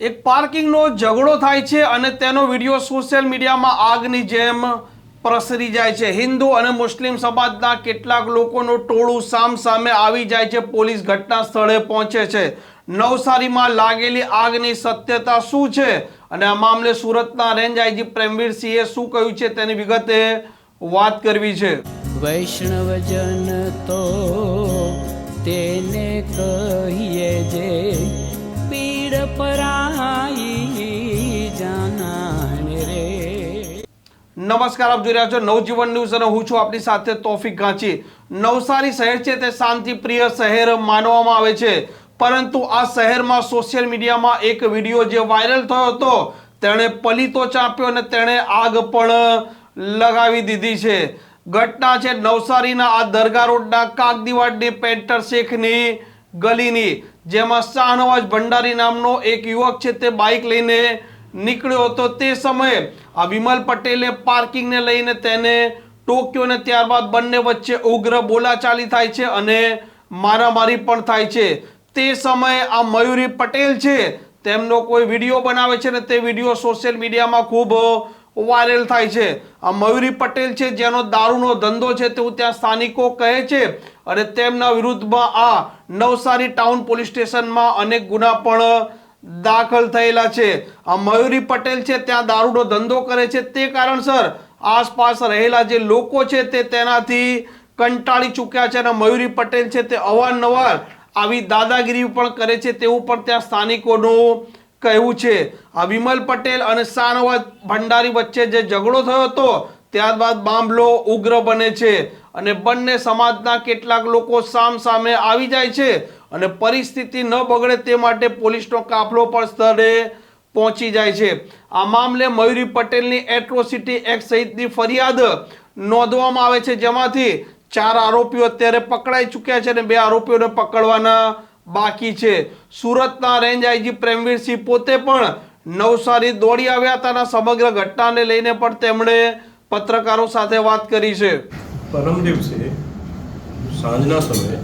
એક પાર્કિંગનો ઝઘડો થાય છે અને તેનો વીડિયો સોશિયલ મીડિયામાં આગની જેમ પ્રસરી જાય છે. હિન્દુ અને મુસ્લિમ સમાજના કેટલાક લોકોનું ટોળું સામ સામે આવી જાય છે. પોલીસ ઘટના સ્થળે પહોંચે છે. નવસારીમાં લાગેલી આગની સત્યતા શું છે? અને આ મામલે સુરતના રેન્જ આઈજી પ્રેમવીરસિંહે શું કહ્યું છે તેની વિગતે વાત કરવી છે. વૈષ્ણવજન તો તેને કહીએ જે પીડ પરાઈ નમસ્કાર, આપ જોઈ રહ્યા છો નવજીવન ન્યૂઝ અને હું છું આપની સાથે તોફિક ગાંચી. નવસારી શહેર છે તે શાંતિપ્રિય શહેર માનવામાં આવે છે. પરંતુ આ શહેરમાં સોશિયલ મીડિયામાં એક વીડિયો જે વાયરલ થયો હતો, તેણે પલીતો ચાંપ્યો અને તેણે આગ પણ લગાવી દીધી છે. ઘટના છે નવસારીના આ દરગાહ રોડના કાગદીવાડની પેન્ટર શેખની ગલીની, જેમાં શાહનવાજ ભંડારી નામનો એક યુવક છે તે બાઇક લઈને નીકળ્યો હતો તે સમયે. આ વિમલ પટેલે પાર્કિંગને લઈને તેને ટોક્યો અને ત્યારબાદ બંને વચ્ચે ઉગ્ર બોલાચાલી થાય છે અને મારામારી પણ થાય છે. તે સમયે આ મયુરી પટેલ છે, તેમનો કોઈ વીડિયો બનાવે છે ને તે વીડિયો સોશિયલ મીડિયામાં ખૂબ વાયરલ થાય છે. આ મયુરી પટેલ છે, જેનો દારૂનો ધંધો છે તેવું ત્યાં સ્થાનિકો કહે છે અને તેમના વિરુદ્ધમાં આ નવસારી ટાઉન પોલીસ સ્ટેશનમાં અનેક ગુના પણ દાખલ થયેલા છે. આ મયુરી પટેલ છે, ત્યાં દારૂનો ધંધો કરે છે. તે કારણસર આસપાસ રહેલા જે લોકો છે, તે તેનાથી કંટાળી ચૂક્યા છે અને મયુરી પટેલ છે, તે અવારનવાર આવી દાદાગીરી પણ કરે છે, તેવું પણ ત્યાં સ્થાનિકોનું કહેવું છે. આ વિમલ પટેલ અને શાહનવાજ ભંડારી વચ્ચે જે ઝઘડો થયો હતો, ત્યારબાદ મામલો ઉગ્ર બને છે અને બંને સમાજના કેટલાક લોકો સામ સામે આવી જાય છે. અને પરિસ્થિતિ ન બગડે તે માટે પોલીસનો કાફલો પણ સ્થળે પહોંચી જાય છે. આ મામલે મયુરી પટેલની એટ્રોસિટી એક્ટ સહિતની ફરિયાદ નોંધવામાં આવે છે. જેમાંથી ચાર આરોપીઓ અત્યારે પકડાઈ ચૂક્યા છે અને બે આરોપીઓને પકડવાના બાકી છે. સુરતના રેન્જ આઈજી પ્રેમવીરસિંહ પોતે પણ નવસારી દોડી આવ્યા હતા સમગ્ર ઘટનાને લઈને પણ તેમણે પત્રકારો સાથે વાત કરી છે. પરમ દિવસે સાંજના સમયે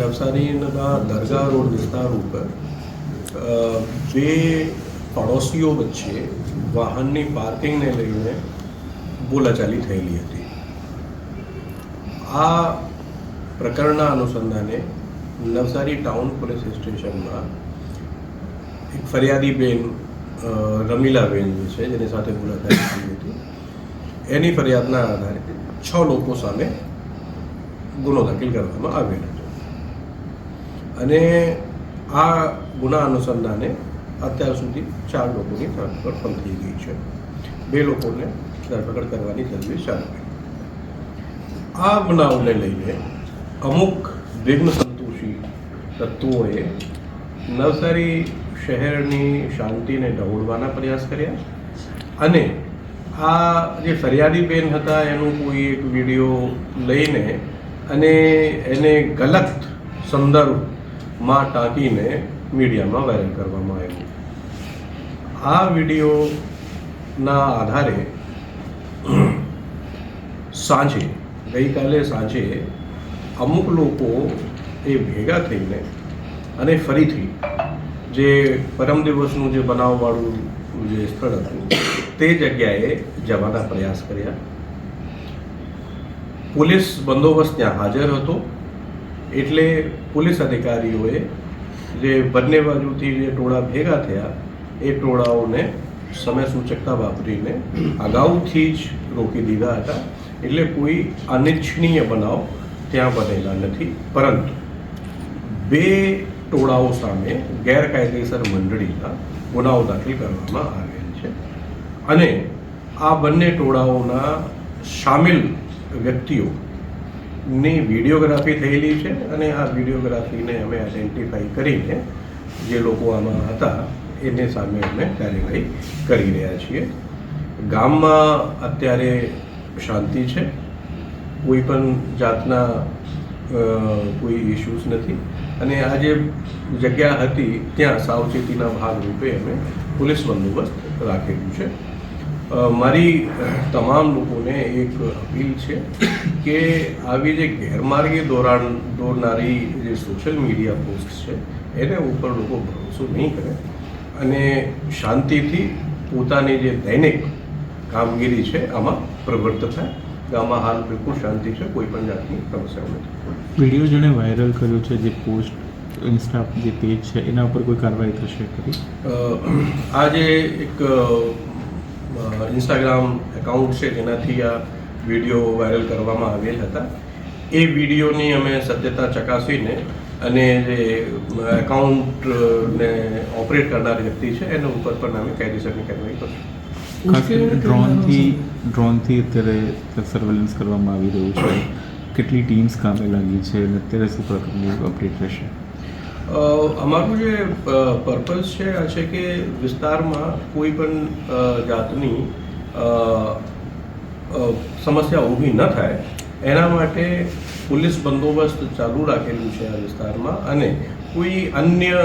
નવસારીના દરગાહ રોડ વિસ્તાર ઉપર બે પડોશીઓ વચ્ચે વાહનની પાર્કિંગને લઈને બોલાચાલી થયેલી હતી. આ પ્રકરણના અનુસંધાને નવસારી ટાઉન પોલીસ સ્ટેશનમાં એક ફરિયાદી બેન રમીલાબેન જે છે, જેની સાથે મુલાકાત થઈ હતી, એની ફરિયાદના આધારે છ લોકો સામે ગુનો દાખલ કરવામાં આવેલ હતો. અને આ ગુના અનુસંધાને અત્યાર સુધી ચાર લોકોની ધરપકડ પણ થઈ ગઈ છે. બે લોકોને ધરપકડ કરવાની તજવીજ ચાલુ આ બનાવને લઈને અમુક વિઘ્ન સંતોષી તત્વોએ નવસારી શહેરની શાંતિને ડહોળવાના પ્રયાસ કર્યા અને આ જે ફરિયાદી બેન હતા એનું કોઈ એક વીડિયો લઈને અને એને ગલત સંદર્ભમાં ટાંકીને મીડિયામાં વાયરલ કરવામાં આવ્યું. આ વિડીયોના આધારે સાંજે, ગઈકાલે સાંજે અમુક લોકો એ ભેગા થઈને અને ફરીથી જે પરમ દિવસનું જે બનાવવાળું જે સ્થળ હતું, તે જગ્યાએ જવાના પ્રયાસ કર્યા. પોલીસ બંદોબસ્ત ત્યાં હાજર હતો. એટલે પોલીસ અધિકારીઓએ જે બંને બાજુથી જે ટોળા ભેગા થયા, એ ટોળાઓને સમય સૂચકતા વાપરીને અગાઉથી જ રોકી દીધા હતા. એટલે કોઈ અનિચ્છનીય બનાવ ત્યાં બનેલા નથી. પરંતુ બે ટોળાઓ સામે ગેરકાયદેસર મંડળીના ગુનાઓ દાખલ કરવામાં આવેલ છે. અને આ બંને ટોળાઓના સામેલ વ્યક્તિઓની વિડીયોગ્રાફી થયેલી છે અને આ વિડીયોગ્રાફીને અમે આઈડેન્ટિફાઈ કરીને જે લોકો આમાં હતા, એને સામે અમે કાર્યવાહી કરી રહ્યા છીએ. ગામમાં અત્યારે શાંતિ છે. કોઈ પણ જાતના કોઈ ઇશ્યુઝ નથી. અને આ જે જગ્યા હતી, ત્યાં સાવચેતીના ભાગરૂપે અમે પોલીસ બંદોબસ્ત રાખેલું છે. મારી તમામ લોકોને એક અપીલ છે કે આવી જે ગેરમાર્ગે દોરાણ દોરનારી જે સોશિયલ મીડિયા પોસ્ટ છે એને ઉપર લોકો ભરોસો નહીં કરે અને શાંતિથી પોતાની જે દૈનિક કામગીરી છે આમાં પ્રવૃત્ત થાય. ગામમાં હાલ બિલકુલ શાંતિ છે કોઈ પણ જાતની સમસ્યાઓ નથી. વીડિયો જેણે વાયરલ કર્યો છે જે પોસ્ટ ઇન્સ્ટા જે પેજ છે એના ઉપર કોઈ કાર્યવાહી થશે આ જે એક ઇન્સ્ટાગ્રામ એકાઉન્ટ છે જેનાથી આ વીડિયો વાયરલ કરવામાં આવેલ હતા. એ વિડીયોની અમે સત્યતા ચકાસીને અને જે એકાઉન્ટને ઓપરેટ કરનાર વ્યક્તિ છે એના ઉપર પણ અમે કાયદેસરની કાર્યવાહી કરશું. ખાસ કરીને ડ્રોનથી ડ્રોનથી અત્યારે સર્વેલન્સ કરવામાં આવી રહ્યું છે. કેટલી ટીમ્સ કામે લાગી છે અને અત્યારે શું પ્રકારની અપડેટ રહેશે? અમારું જે પર્પઝ છે આ છે કે વિસ્તારમાં કોઈ પણ જાતની સમસ્યા ઊભી ન થાય. એના માટે પોલીસ બંદોબસ્ત ચાલુ રાખેલું છે આ વિસ્તારમાં અને કોઈ અન્ય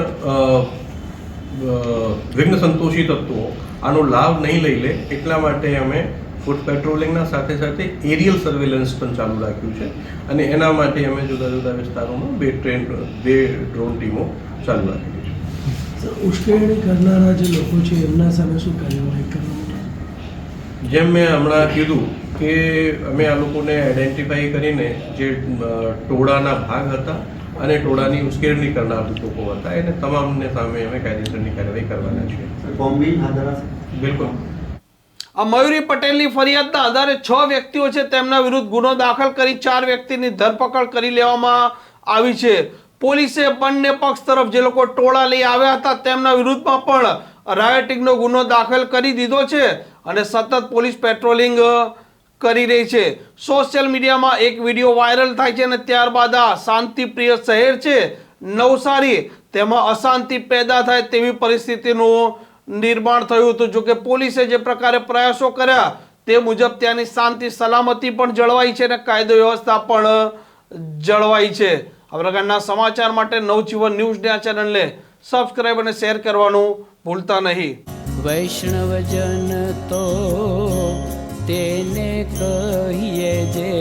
વિઘ્ન સંતોષી તત્વો આનો લાભ નહીં લઈ લે એટલા માટે અમે ફૂટ પેટ્રોલિંગના સાથે સાથે એરિયલ સર્વેલન્સ પણ ચાલુ રાખ્યું છે. અને એના માટે અમે જુદા જુદા વિસ્તારોમાં બે ટ્રેન બે ડ્રોન ટીમો ચાલુ રાખેલી છે. ઉશ્કેરણી કરનારા જે લોકો છે એમના સામે શું કાર્યવાહી કરવાની? જેમ મેં હમણાં કીધું કે અમે આ લોકોને આઈડેન્ટિફાઈ કરીને જે ટોળાના ભાગ હતા અને ટોળાની ઉશ્કેરણી કરનાર લોકો હતા. એને તમામને સામે અમે કાયદેસરની કાર્યવાહી કરવાના છીએ. બિલકુલ. આ મયુરી પટેલની ફરિયાદના આધારે છ વ્યક્તિઓ છે તેમના વિરુદ્ધ ગુનો દાખલ કરી ચાર વ્યક્તિની ધરપકડ કરી લેવામાં આવી છે. પોલીસે બંને પક્ષ તરફ જે લોકો ટોળા લઈ આવ્યા હતા તેમના વિરુદ્ધમાં પણ રાયોટિંગનો ગુનો દાખલ કરી દીધો છે અને સતત પોલીસ પેટ્રોલિંગ કરી રહી છે. સોશિયલ મીડિયામાં એક વીડિયો વાયરલ થાય છે અને ત્યારબાદ આ શાંતિપ્રિય શહેર છે નવસારી. તેમાં અશાંતિ પેદા થાય તેવી પરિસ્થિતિનું નિર્માણ થયું હતું. જોકે પોલીસે જે પ્રકારે પ્રયાસો કર્યા, તે મુજબ ત્યાંની શાંતિ, સલામતી પણ જળવાઈ છે અને કાયદો વ્યવસ્થા પણ જળવાઈ છે. આ પ્રકારના સમાચાર માટે નવજીવન ન્યૂઝને આ ચેનલને સબસ્ક્રાઇબ અને શેર કરવાનું ભૂલતા નહીં. વૈષ્ણવજન તો તેને કહીએ જે